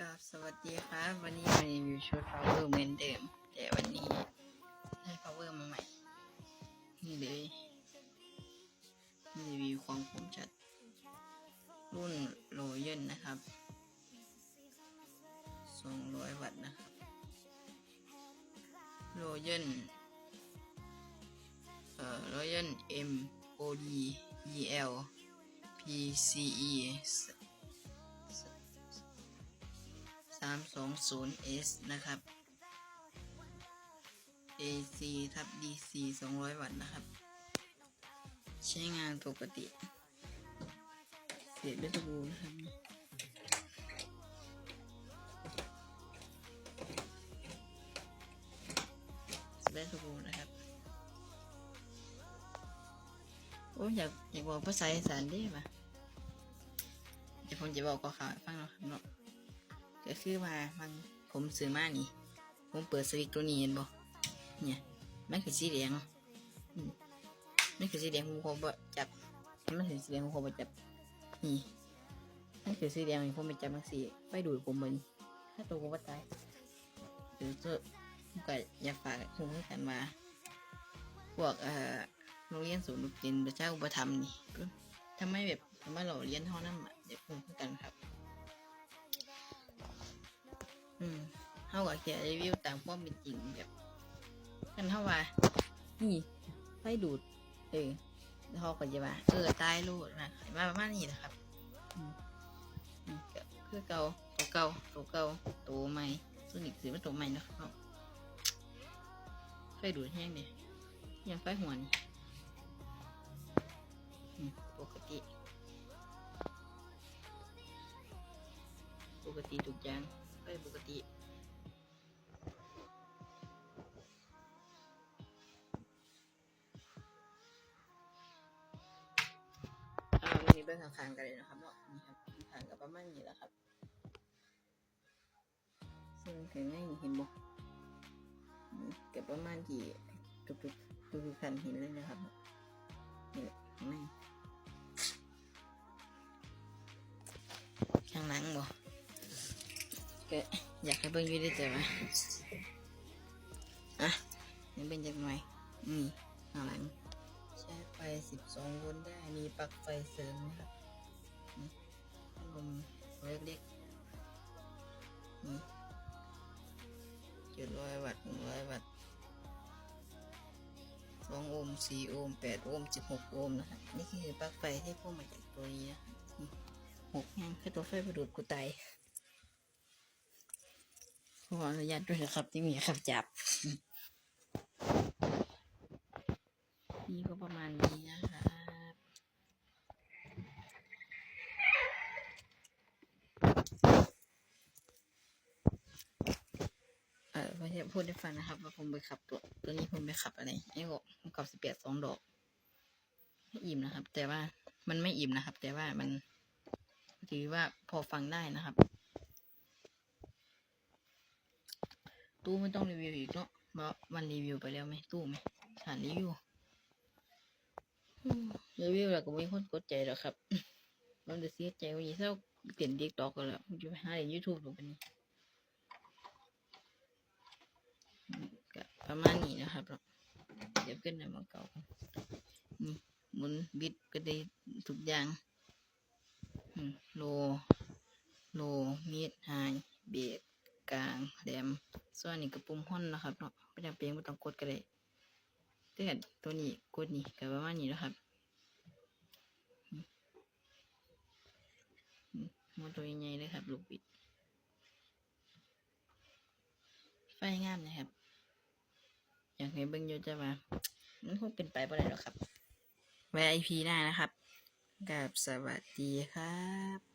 กับสวัสดีครับวันนี้มารีวิวชุด power เหมือนเดิม แต่วันนี้ได้ power มาใหม่ นี่เลยรีวิวของผมจัด รุ่นโรเยนนะครับ 200 วัตต์นะครับโรเยนเอ่อโรเยน M O D E L P C E 320S นะครับ AC ทับ DC 200 วัตต์นะครับ ใช้งานปกติ เสียบเบสบูนะครับนี่เบสบูนะครับ โอ้ยอยากอยากบอกภาษาอีสานได้ปะเดี๋ยวผมจะบอกข่าวฟังเนาะครับเนาะ ก็คือว่ามันผมซื้อมานี่ ผมเปิดสวิตตัวนี้เห็นบ่เนี่ยมันคือสีแดงอืมมันคือสีแดงผมขอบ่จับมันคือสีแดงผมขอบ่จับนี่มันคือสีแดงนี่ผมไปจับมันสีไฟดูดผมมันถ้าตัวผมว่าตายหรือจะก็อยากฝากคุณให้กันว่าพวกเอ่อโรงเรียนศูนย์ดนตรีประชาอุปถัมนี่ทำไมแบบทำไมเราเรียนเท่านั้นอะเดี๋ยวผมให้กันครับ อืมเขาก็แค่รีวิวตามความเป็นจริงแบบกันเท่าว่านี่ไฟดูด เออแล้วเขาก็จะว่าเออตายรูดนะมาประมาณนี้นะครับคือเก่าตัวเก่าตัวเก่าตัวใหม่ส่วนอีกสีมันตัวใหม่นะครับไฟดูดแห้งเนี่ยยังไฟหัวนี่ปกติ ปกติทุกอย่าง ไฟปกติอ่ามันมีเบื้องขางๆกันเลยนะครับเนาะนี่ครับข้างกับประมาณนี้แหละครับซึ่งถึงง่ายเห็นบ่อืมกับประมาณที่ทุกๆทุกๆคันเห็นเลยนะครับ ก็อยากให้เบิ่งอยู่ได้แต่ว่าอะนี่เป็นจังหนนี่ข้างหลังใช้ไฟ12โวลต์ได้มีปลั๊กไฟเสริมนะครับนี่พัดลมเล็กๆนี่จุดร้อยวัตต์หนึ่งร้อยวัตต์สองโอห์มสี่โอห์มแปดโอห์มสิบหกโอห์มนะครับนี่คือปลั๊กไฟที่พ่วงมาจากตัวนี้นะหกยังคือตัวไฟประดูดกูตาย ขออนุญาตด้วยนะครับที่มีขับจับ นี่ก็ประมาณนี้นะครับเออไม่ใช่พูดได้ฟังนะครับ ว่าผมไปขับตัวตัวนี้ผมไปขับอะไรไอ้บอกผมขับสิบแปดสองดอกไม่อิ่มนะครับ แต่ว่ามันไม่อิ่มนะครับ แต่ว่ามันถือว่าพอฟังได้นะครับ ตู้ไม่ต้องรีวิวอีกเนาะเพราะมันรีวิวไปแล้วไหมตู้ไหมฐานรีวิวอืมรีวิวแล้วก็ไม่คนกดใจหรอกครับมันจะเสียใจว่าอีเท่าเปลี่ยนติ๊กตอกกันแล้วมันจะไปหาในยูทูบหรือเป็นอืมก็ประมาณนี้นะครับเนาะเดี๋ยวขึ้นในมาเก่ากันนี่หมุนบิดก็ได้ทุกอย่างอืมโล โลมีดไฮเบรก กลางแหลมส่วนนี้กระปุ่มห้อนนะครับเนาะไม่จำเป็นไม่ต้องกดก็ได้แต่ตัวนี้กดนี่ก็ประมาณนี้นะครับมอตัวใหญ่เลยครับ ลูกบิด ไฟงามนะครับ อยากให้เบิ่งอยู่จะว่ามันคงเป็นไปบ่ได้หรอกครับไว้ไอพีหน้านะครับกับสวัสดีครับ